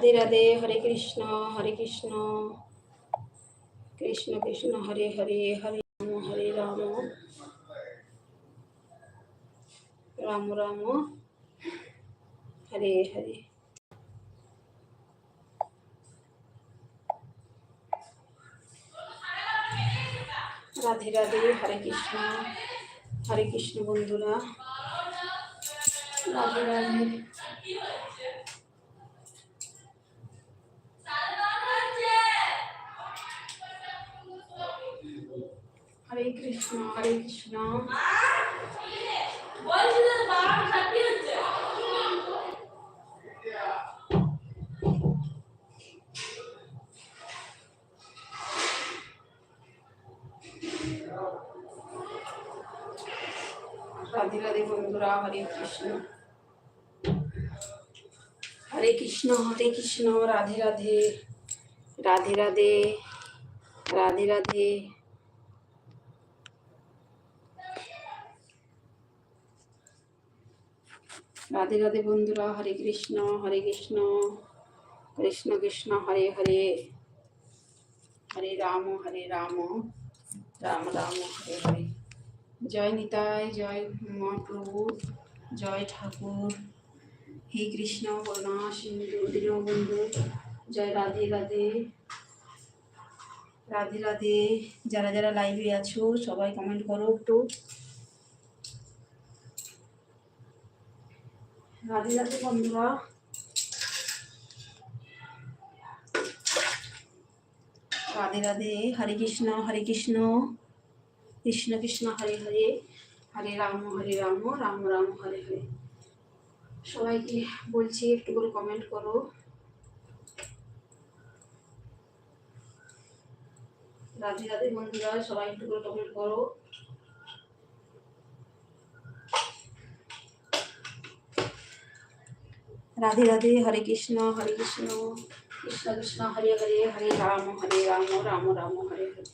রাধে রাধে, হরে কৃষ্ণ হরে কৃষ্ণ। কৃষ্ণ কৃষ্ণ, হরে হরে হরে রাম হরে রাম। রাম রাম, হরে হরে। রাধে রাধে, হরে কৃষ্ণ হরে কৃষ্ণ বন্ধুরা। রাধে রাধে। হরে কৃষ্ণ হরে কৃষ্ণ রাধে রাধে বন্ধুরা হরে কৃষ্ণ হরে কৃষ্ণ হরে কৃষ্ণ রাধে রাধে রাধে রাধে রাধে রাধে রাধে রাধে বন্ধুরা, হরে কৃষ্ণ হরে কৃষ্ণ কৃষ্ণ কৃষ্ণ, হরে হরে হরে রাম হরে রাম রাম রাম, হরে হরে। জয় নিতাই, জয় মহাপ্রভু, জয় ঠাকুর। হে কৃষ্ণ, করুণা, সিন্ধু, দীনবন্ধু, জয় রাধে রাধে। রাধে রাধে। যারা যারা লাইভে আছো, সবাই কমেন্ট করো একটু। রাধে রাধে বন্ধুরা। রাধে রাধে, হরে কৃষ্ণ হরে কৃষ্ণ। কৃষ্ণ কৃষ্ণ, হরে হরে। হরে রাম হরে রাম রাম রাম, হরে হরে। সবাইকে বলছি, একটু করে কমেন্ট করো। রাধে রাধে বন্ধুরা, সবাই একটু করে কমেন্ট করো। রাধে রাধে, হরে কৃষ্ণ হরে কৃষ্ণ কৃষ্ণ কৃষ্ণ, হরে হরে হরে রাম হরে রাম রাম রাম, হরে হরে।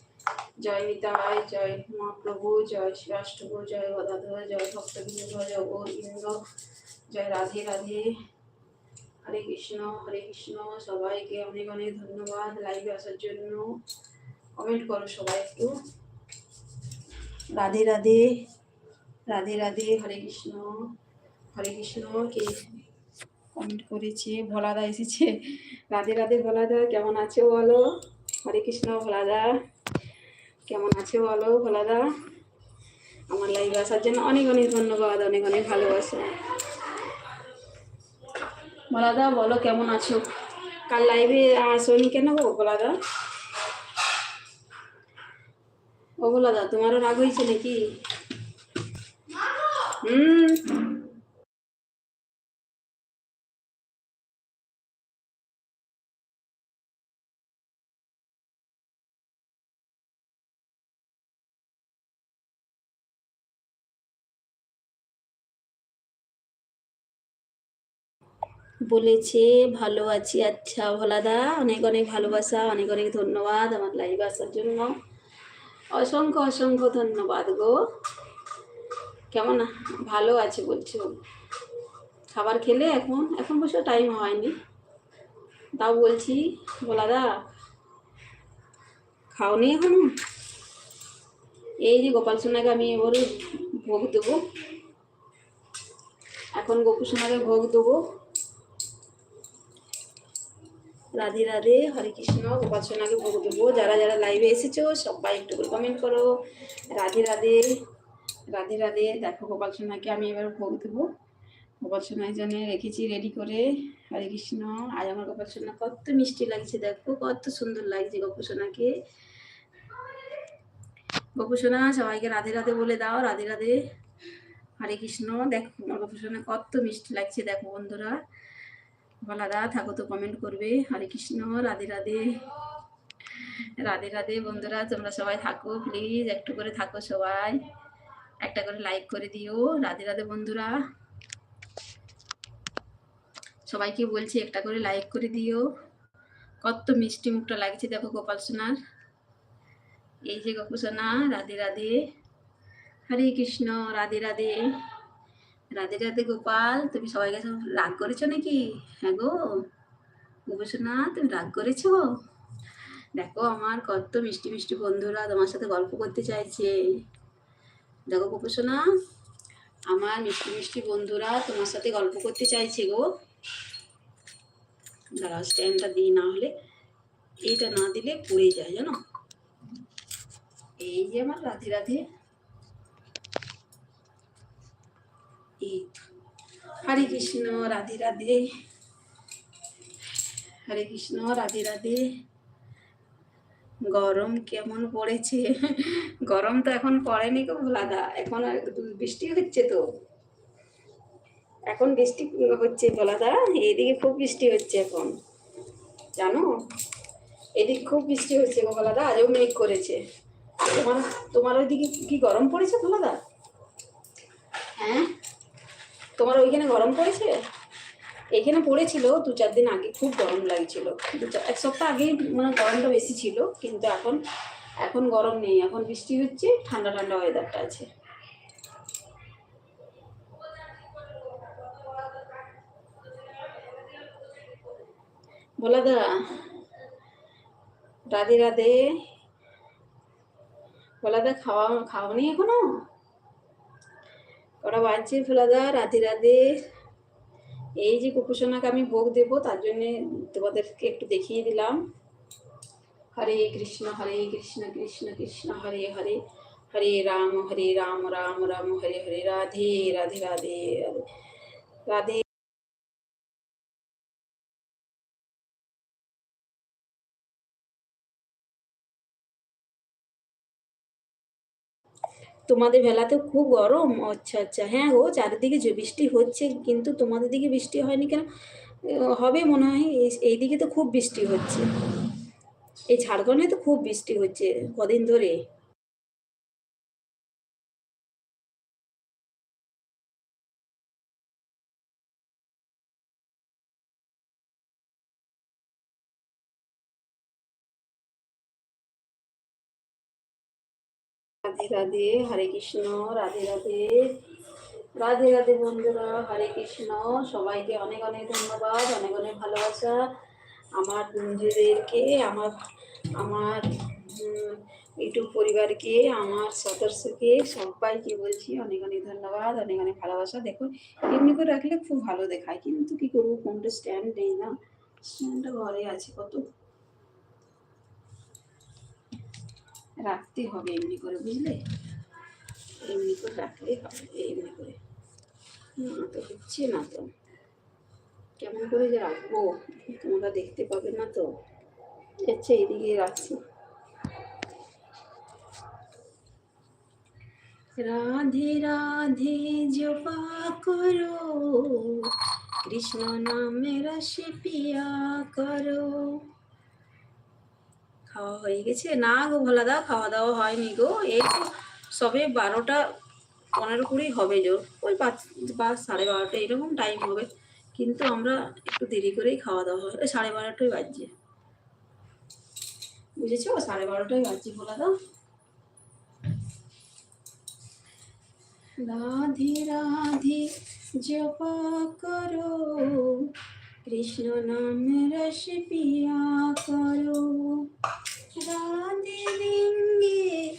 জয় নিতাই, জয় মহাপ্রভু, জয় শ্রীরাষ্ট্রভু জয় গদাধর, জয় ভক্তবৃন্দ, জয় গৌরবৃন্দ জয় রাধে রাধে। হরে কৃষ্ণ হরে কৃষ্ণ, সবাইকে অনেক অনেক ধন্যবাদ লাইভে আসার জন্য। কমেন্ট করো সবাই একটু। রাধে রাধে রাধে রাধে, হরে কৃষ্ণ হরে কৃষ্ণ, কে কমেন্ট করেছে, ভোলাদা এসেছে। রাধে রাধে ভোলাদা, কেমন আছো বলো? হরে কৃষ্ণ, ভোলাদা। কেমন আছো বলো, ভোলাদা? আমার লাইভে আসার জন্য অনেক অনেক ধন্যবাদ, অনেক অনেক ভালোবাসা। ভোলাদা, বলো কেমন আছো? কাল লাইভে আসোনি কেন গো, ভোলাদা? ও ভোলাদা, তোমারও রাগ হয়েছে নাকি? হুম। বলেছে, ভালো আছি আচ্ছা ভোলাদা, অনেক অনেক ভালোবাসা, অনেক অনেক ধন্যবাদ আমার লাইভ আসার জন্য। অসংখ্য অসংখ্য ধন্যবাদ গো। কেমন? ভালো আছে বলছো। খাবার খেলে এখন? এখন বসে টাইম হয়নি। তাও বলছি, ভোলাদা, খাওনি এখনও? এই যে গোপাল সোনাকে আমি এবারে ভোগ দেবো। এখন গোপু সোনাকে ভোগ দেবো। রাধে রাধে, হরে কৃষ্ণ গোপাল সোনাকে ভোগ দেবো। যারা যারা লাইভে এসেছ, সবাই একটু কমেন্ট করো। রাধে রাধে রাধে রাধে। দেখো গোপাল সোনাকে আমি এবার ভোগ দেবো। গোপাল সোনার জন্য রেখেছি রেডি করে। হরে কৃষ্ণ, আজ আমার গোপাল সোনা কত মিষ্টি লাগছে দেখো, কত সুন্দর লাগছে গোপু সোনাকে গোপু সোনা সবাইকে রাধে রাধে বলে দাও, রাধে রাধে। হরে কৃষ্ণ, দেখো আমার গোপু সোনা কত মিষ্টি লাগছে দেখো বন্ধুরা। বলাদা থাকো তো কমেন্ট করবে। হরে কৃষ্ণ, রাধে রাধে। রাধে রাধে বন্ধুরা, তোমরা সবাই থাকো প্লিজ একটু করে থাকো সবাই। একটা করে লাইক করে দিও। রাধে রাধে বন্ধুরা। সবাইকে বলছি, একটা করে লাইক করে দিও। কত মিষ্টি মুখটা লাগছে, দেখো গোপাল সোনার। এই যে গোপু সোনা, রাধে রাধে। হরে কৃষ্ণ, রাধে রাধে। রাধে রাধে গোপাল, তুমি সবাই কাছে রাগ করেছ নাকি? হ্যাঁ গো। গোপসোনা, তুমি রাগ করেছ? দেখো আমার কত মিষ্টি মিষ্টি বন্ধুরা তোমার সাথে গল্প করতে চাইছে। দেখো গোপসোনা, আমার মিষ্টি মিষ্টি বন্ধুরা তোমার সাথে গল্প করতে চাইছে গো। দাঁড়াও স্ট্যান্ডটা দিই, না হলে এইটা না দিলে পড়ে যায়, জানো? এই যে আমার রাধে রাধে। এই হরে কৃষ্ণ, রাধে রাধে। হরে কৃষ্ণ, রাধে রাধে। গরম কেমন পড়েছে? গরম তো এখন পড়েনি গো ভোলাদা, এখন বৃষ্টি হচ্ছে তো। এখন বৃষ্টি হচ্ছে ভোলাদা এদিকে খুব বৃষ্টি হচ্ছে এখন। জানো? এদিকে খুব বৃষ্টি হচ্ছে গো ভোলাদা, আজও মেঘ করেছে। তোমার তোমার ওইদিকে কি গরম পড়েছে ভোলাদা? হ্যাঁ? তোমার ওইখানে গরম পড়েছে? এখানে পড়েছিল দু চার দিন আগে, খুব গরম লাগছিল। দু এক সপ্তাহ আগেই মানে গরমটা বেশি ছিল, কিন্তু এখন এখন গরম নেই, এখন বৃষ্টি হচ্ছে, ঠান্ডা ঠান্ডা ওয়েদারটা আছে। বলা দা রাধে রাধে। বলা দা খাওয়া খাওয়ানি এখনও? ওরা বাজছে ফেলাদা রাধে রাধে। এই যে কুকুসোনাকে আমি ভোগ দেব, তার জন্য তোমাদেরকে একটু দেখিয়ে দিলাম। হরে কৃষ্ণ হরে কৃষ্ণ কৃষ্ণ কৃষ্ণ, হরে হরে। হরে রাম হরে রাম রাম রাম, হরে হরে। রাধে রাধে রাধে রাধে। রাধে। তোমাদের বেলাতে খুব গরম? আচ্ছা আচ্ছা। হ্যাঁ গো, চারিদিকে যে বৃষ্টি হচ্ছে, কিন্তু তোমাদের দিকে বৃষ্টি হয়নি কেন? হবে মনে হয়, এই- দিকে তো খুব বৃষ্টি হচ্ছে। এই ঝাড়খণ্ডে তো খুব বৃষ্টি হচ্ছে কদিন ধরে। রাধে রাধে, হরে কৃষ্ণ, রাধে রাধে। রাধে রাধে বন্ধুরা, হরে কৃষ্ণ। সবাইকে অনেক অনেক ধন্যবাদ, অনেক অনেক ভালোবাসা। আমার বন্ধুদেরকে, আমার আমার ইউটিউব পরিবারকে, আমার সদস্যকে, সবাইকে বলছি অনেক অনেক ধন্যবাদ, অনেক অনেক ভালোবাসা। দেখো এমনি করে রাখলে খুব ভালো দেখায়, কিন্তু কি করব কোনটা স্ট্যান্ড নেই না। স্ট্যান্ডটা ঘরে আছে, কত রাখতে হবে এমনি করে বুঝলে? এমনি করে রাখলেই হবে, এমনি করে। তো হচ্ছে না তো। কেমন করে যে রাখব? তোমরা দেখতে পাবে না তো। আচ্ছা এদিকে রাখছি। রাধে রাধে, জপা করো। কৃষ্ণ নামে রস পিয়া করো। খাওয়া হয়ে গেছে। না গো ভোলাদা খাওয়া দাওয়া হয়নি গো। এই তো সবে বারোটা, পনেরো কুড়ি হবে জোর। ওই পাঁচ, বা সাড়ে বারোটা এরকম টাইম হবে। কিন্তু আমরা একটু দেরি করেই খাওয়া দাওয়া হয় ওই সাড়ে বারোটাই বাজছে। বুঝেছ? সাড়ে বারোটাই বাজছে ভোলাদা রাধে রাধে, জপা করো। কৃষ্ণ নাম রস পিয়া করো। রাতে দেঙ্গে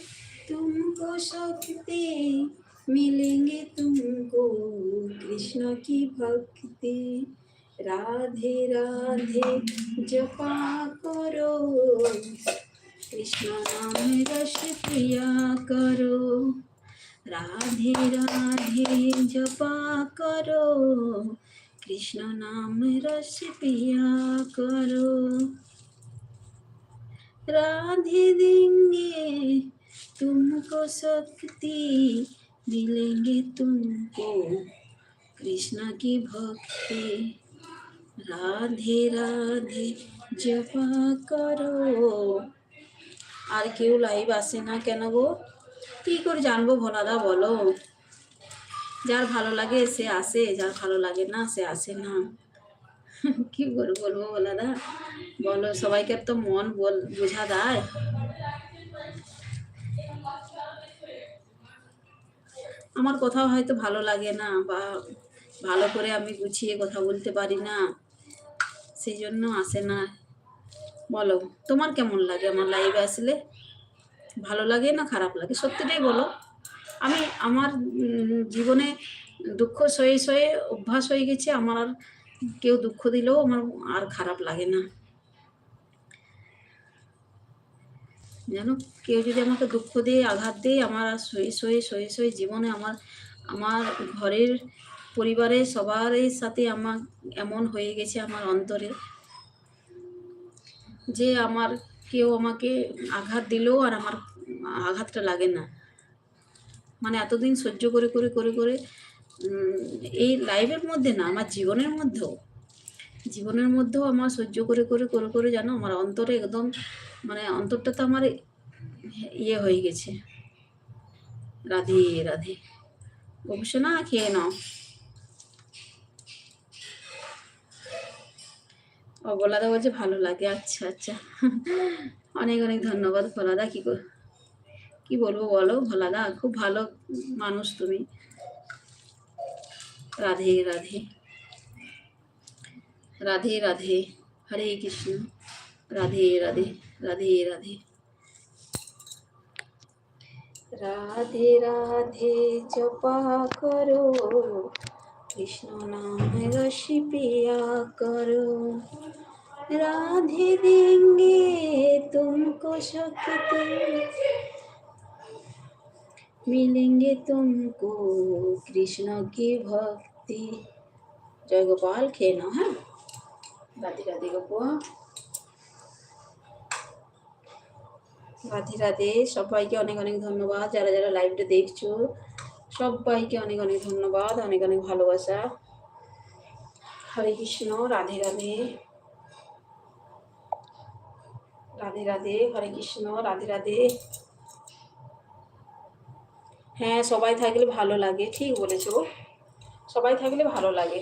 তুমকো শক্তি, মিলেঙ্গে তুমকো, কৃষ্ণ কি ভক্তি? রাধে রাধে, জপা করো। কৃষ্ণ নাম রস প্রিয়া করো। রাধে রাধে, জপা করো। কৃষ্ণ নাম রস পিয়া করো। রাধে দেঙ্গে তুমকো শক্তি মিলেঙ্গে তুমকো। কৃষ্ণ কি ভক্তি? রাধে রাধে জপা করো। আর কেউ লাইভ আসে না কেন গো? কি করে জানব ভোলাদা বলো? যার ভালো লাগে সে আসে, যার ভালো লাগে না সে আসে না। কি করে বলব বলা দা বলো, সবাইকে তো মন বল, বোঝা দেয় আমার কথা হয়তো ভালো লাগে না বা ভালো করে আমি গুছিয়ে কথা বলতে পারি না, সেই জন্য আসে না। বলো, তোমার কেমন লাগে? আমার লাইভে আসলে ভালো লাগে না খারাপ লাগে? সত্যিটাই বলো। আমি আমার জীবনে দুঃখ সয়ে সয়ে অভ্যাস হয়ে গেছে, আমার আর কেউ দুঃখ দিলেও আমার আর খারাপ লাগে না। যেন কেউ যদি আমাকে দুঃখ দিয়ে, আঘাত দিয়ে আমার আর সয়ে সয়ে সয়ে সয়ে জীবনে আমার আমার ঘরের পরিবারের সবারই সাথে আমার এমন হয়ে গেছে আমার অন্তরে, যে আমার কেউ আমাকে আঘাত দিলেও আর আমার আঘাতটা লাগে না। মানে এতদিন সহ্য করে করে করে করে এই লাইফের মধ্যে না, আমার জীবনের মধ্যেও জীবনের মধ্যেও আমার সহ্য করে করে করে করে জানো আমার অন্তরে একদম মানে অন্তরটা তো আমার ইয়ে হয়ে গেছে। রাধে রাধে। অবশ্য না, খেয়ে নাও। ও বলাদা বলছে, ভালো লাগে। আচ্ছা আচ্ছা। অনেক অনেক ধন্যবাদ ভোলাদা কি কর কি বলবো বলো ভোলাদা খুব ভালো মানুষ তুমি রাধে রাধে রাধে রাধে হরে কৃষ্ণ রাধে রাধে রাধে রাধে রাধে রাধে জপা করো কৃষ্ণ নাম রসি পিয়া करो राधे देंगे तुमको शक्ति मिलेंगे तुमको कृष्ण की भक्ति जय गोपाल খেয়ে নাও হ্যাঁ রাধে রাধে গোপাল রাধে রাধে সবাইকে অনেক অনেক ধন্যবাদ যারা যারা লাইভটা দেখছো সবাইকে অনেক অনেক ধন্যবাদ অনেক অনেক ভালোবাসা হরে কৃষ্ণ রাধে রাধে রাধে রাধে হরে কৃষ্ণ রাধে রাধে হ্যাঁ সবাই থাকলে ভালো লাগে, ঠিক বলেছ সবাই থাকলে ভালো লাগে।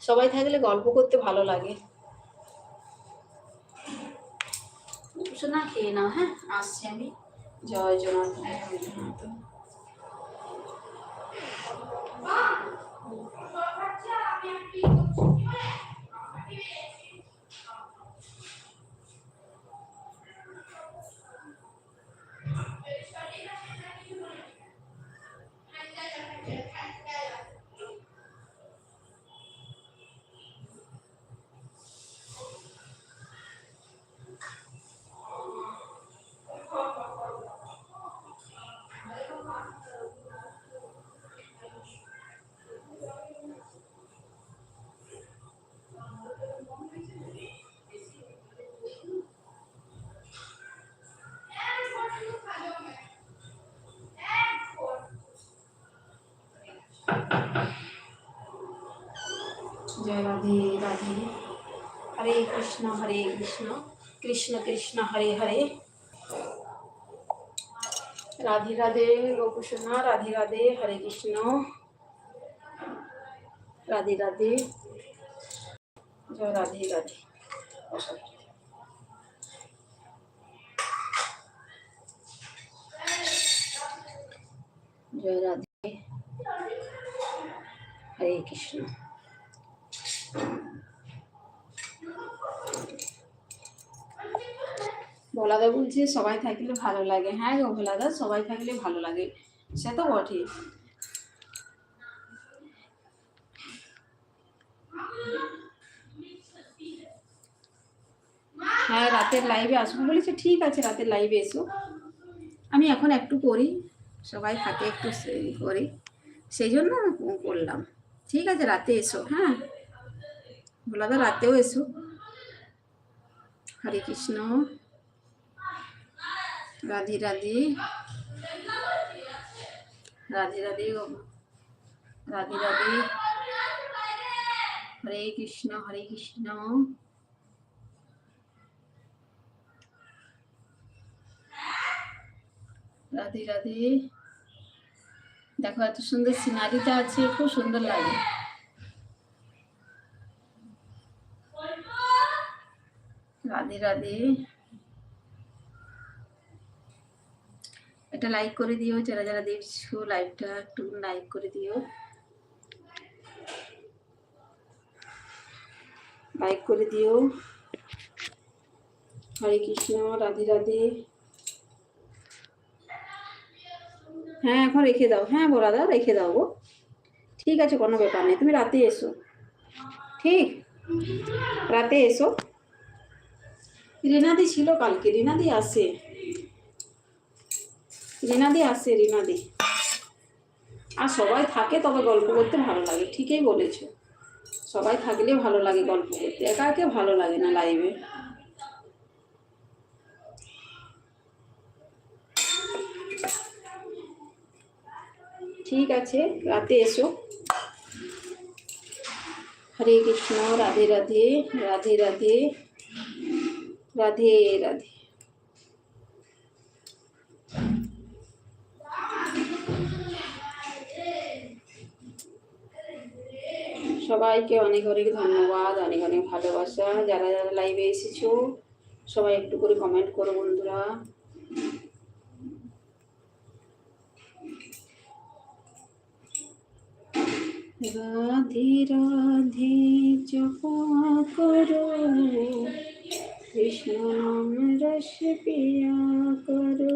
সবাই থাকলে গল্প করতে ভালো লাগে। শোনা খেয়ে না হ্যাঁ? আসছি আমি। জয় জনার্দন জয় রাধে রাধে। হরে কৃষ্ণ হরে কৃষ্ণ। কৃষ্ণ কৃষ্ণ, হরে হরে। রাধে রাধে, গোপুসোনা। রাধে রাধে, হরে কৃষ্ণ। রাধে রাধে। জয় রাধে রাধে। জয় রাধে। হরে কৃষ্ণ। ভোলাদা বলছে, সবাই থাকলে ভালো লাগে। হ্যাঁ গো ভোলাদা, সবাই থাকলে ভালো লাগে। সে তো বটে হ্যাঁ রাতের লাইভে আসব। বলেছে, ঠিক আছে, রাতের লাইভে এসো। আমি এখন একটু করি সবাই থাকে একটু করি। সেই জন্য করলাম ঠিক আছে, রাতে এসো। হ্যাঁ ভোলাদা রাতেও এসো। হরে কৃষ্ণ। রাধে, রাধি। রাধি রাধি রাধি, রাধে। হরে কৃষ্ণ হরে কৃষ্ণ। রাধে রাধে। দেখো, এত সুন্দর সিনারিটা আছে, খুব সুন্দর লাগে। রাধে রাধে। এটা লাইক করে দিও, যারা যারা দেখছ লাইভটা একটু লাইক করে দিও। লাইক করে দিও। হরে কৃষ্ণ, রাধে রাধে। হ্যাঁ এখন রেখে দাও। হ্যাঁ বরাদা রেখে দাও গো। ঠিক আছে, কোনো ব্যাপার নেই। তুমি রাতে এসো। ঠিক? রাতে এসো। রিনাদি ছিল কালকে। রিনাদি আসে। রিনাদি আসে, রিনাদি। আর সবাই থাকে, তবে গল্প করতে ভালো লাগে, ঠিকই বলেছ। সবাই থাকলে ভালো লাগে গল্প করতে, একা একা ভালো লাগে না লাইভে ঠিক আছে, রাতে এসো। হরে কৃষ্ণ, রাধে রাধে রাধে রাধে রাধে রাধে। সবাইকে অনেক অনেক ধন্যবাদ অনেক অনেক ভালোবাসা যারা যারা লাইভে এসেছো সবাই একটু করে কমেন্ট করো বন্ধুরা রাধে রাধে জপা করো কৃষ্ণ নাম রস পিয়া করো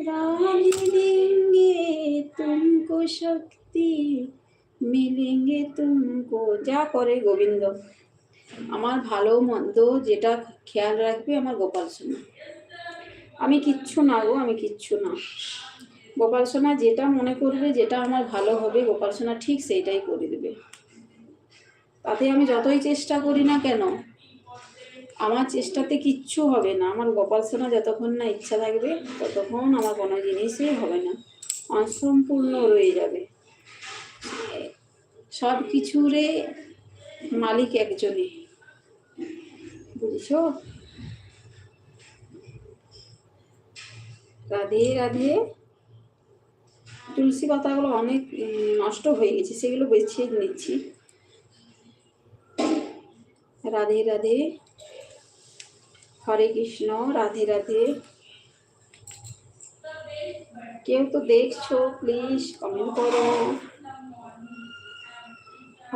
राम देंगे तुमको शक्ति মিলেঙ্গে তুমকো, যা করে গোবিন্দ। আমার ভালো মন্দ যেটা খেয়াল রাখবে আমার গোপাল সোনা। আমি কিচ্ছু না গো, আমি কিচ্ছু না। গোপাল সোনা যেটা মনে করবে, যেটা আমার ভালো হবে, গোপাল সোনা ঠিক সেইটাই করে দেবে। তাতে আমি যতই চেষ্টা করি না কেন, আমার চেষ্টাতে কিচ্ছু হবে না। আমার গোপাল সোনা যতক্ষণ না ইচ্ছা থাকবে, ততক্ষণ আমার কোনো জিনিসই হবে না। অসম্পূর্ণ রয়ে যাবে। সব কিছুরে মালিক একজনে। বুঝছ? রাধে রাধে। তুলসী পাতাগুলো অনেক নষ্ট হয়ে গেছে, সেগুলো বেছে নিচ্ছি। রাধে রাধে। হরে কৃষ্ণ, রাধে রাধে। কেউ তো দেখছ প্লিজ কমেন্ট করো।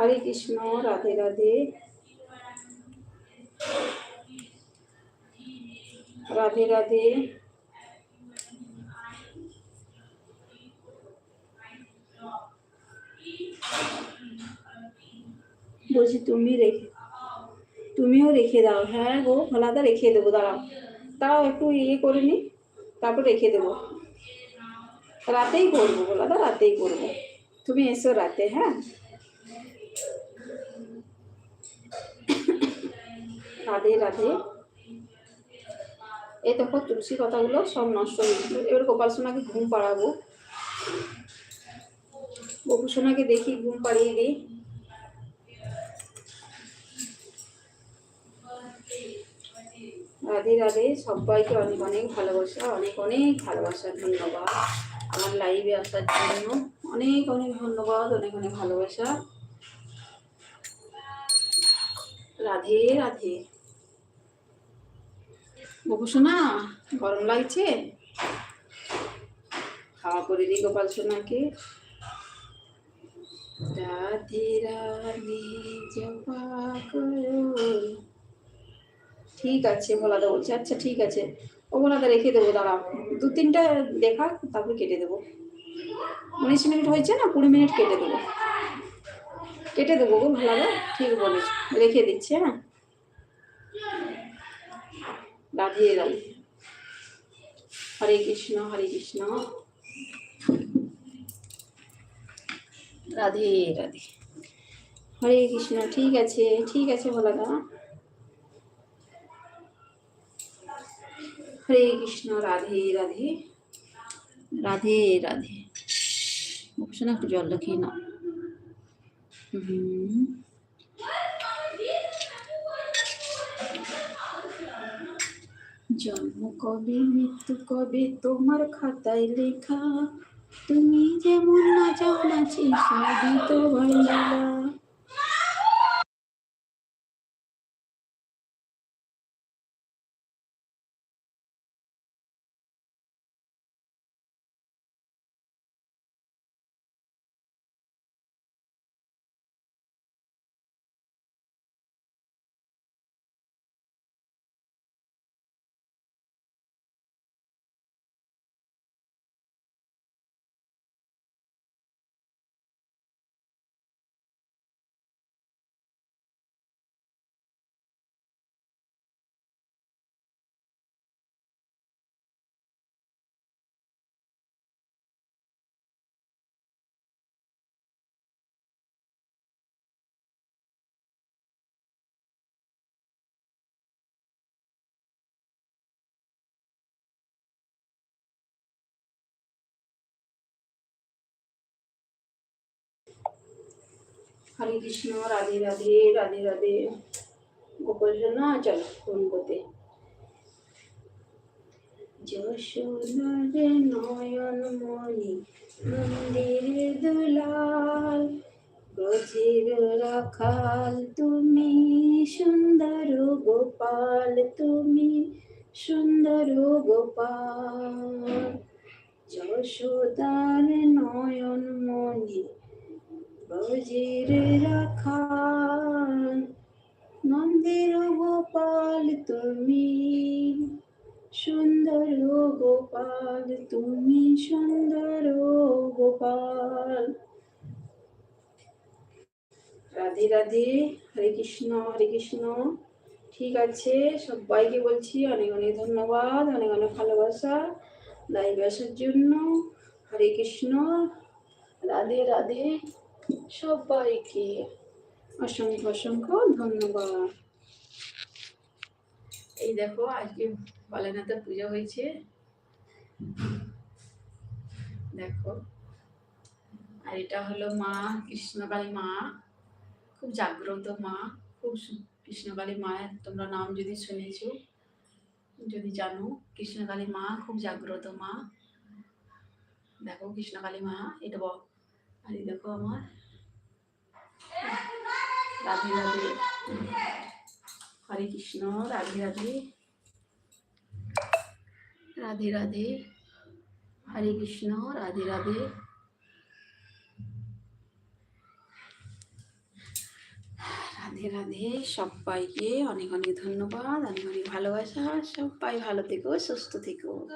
হরে কৃষ্ণ, রাধে রাধে। রাধে রাধে। বলছি, তুমি রেখে, তুমিও রেখে দাও। হ্যাঁ গো ভোলাদা রেখে দেবো, দাঁড়াও। দাঁড়াও একটু ইয়ে করে নি, তারপর রেখে দেবো। রাতেই করব ভোলাদা রাতেই করব। তুমি এসো রাতে হ্যাঁ? রাধে রাধে। এই দেখো, তুলসী পাতাগুলো সব নষ্ট হয়ে গেছে। এবার গোপাল সোনাকে ঘুম পাড়াবো। বপু সোনাকে দেখি, ঘুম পাড়িয়ে দিই। রাধে রাধে, সবাইকে অনেক অনেক ভালোবাসা, অনেক অনেক ভালোবাসা, ধন্যবাদ। আমার লাইভে আসার জন্য অনেক অনেক ধন্যবাদ, অনেক অনেক ভালোবাসা। রাধে রাধে। বাবু সোনা, গরম লাগছে? খাওয়া করে দিই গোপাল সোনাকে। ঠিক আছে ভোলাদা বলছে আচ্ছা ঠিক আছে। ও ভোলাদা রেখে দেবো, দাঁড়াও। দু তিনটা দেখা, তারপরে কেটে দেবো। উনিশ মিনিট হয়েছে না, কুড়ি মিনিট কেটে দেবো। কেটে দেবো গো ভোলাদা ঠিক বলেছ। রেখে দিচ্ছি হ্যাঁ? রাধে রাধে হরে কৃষ্ণ হরে কৃষ্ণ। রাধে রাধে। হরে কৃষ্ণ, ঠিক আছে ঠিক আছে ভোলাদা হরে কৃষ্ণ, রাধে রাধে। রাধে রাধে। বলছো না একটু জলটা খেয়ে নাও। হুম। জন্ম কবে, মৃত্যু কবে, তোমার খাতায় লেখা। তুমি যেমন না চাও না সবই তো ভাইলা হরে কৃষ্ণ, রাধে রাধে রাধে রাধে। গোপাল না চলো ফোন করতে। যশোদার নয়ন মন্দির দুলাল, ব্রজের রাখাল, তুমি সুন্দর গোপাল, তুমি সুন্দর গোপাল। যশোদার নয়ন মণি ব্রজের রাখাল, নন্দের গোপাল তুমি, সুন্দর গোপাল তুমি, সুন্দর গোপাল। রাধে রাধে, হরে কৃষ্ণ হরে কৃষ্ণ। ঠিক আছে, সবাইকে বলছি অনেক অনেক ধন্যবাদ, অনেক অনেক ভালোবাসা লাইভ আসার জন্য। হরে কৃষ্ণ, রাধে রাধে। সবাইকে অসংখ্য অসংখ্য ধন্যবাদ। এই দেখো, আজকে ভোলেনাথের পুজো হয়েছে। দেখো, আর এটা হলো মা কৃষ্ণকালী মা। খুব জাগ্রত মা, খুব কৃষ্ণকালী মায়ের তোমরা নাম যদি শুনেছো, যদি জানো, কৃষ্ণকালী মা, খুব জাগ্রত মা। দেখো, কৃষ্ণকালী মা, এটা আর দেখো আমার। রাধে রাধে। হরে কৃষ্ণ, রাধে রাধে। রাধে রাধে। হরে কৃষ্ণ, রাধে রাধে। রাধে রাধে, সবাইকে অনেক অনেক ধন্যবাদ। অনেক অনেক ভালোবাসা। সবাই ভালো থেকো, সুস্থ থেকো।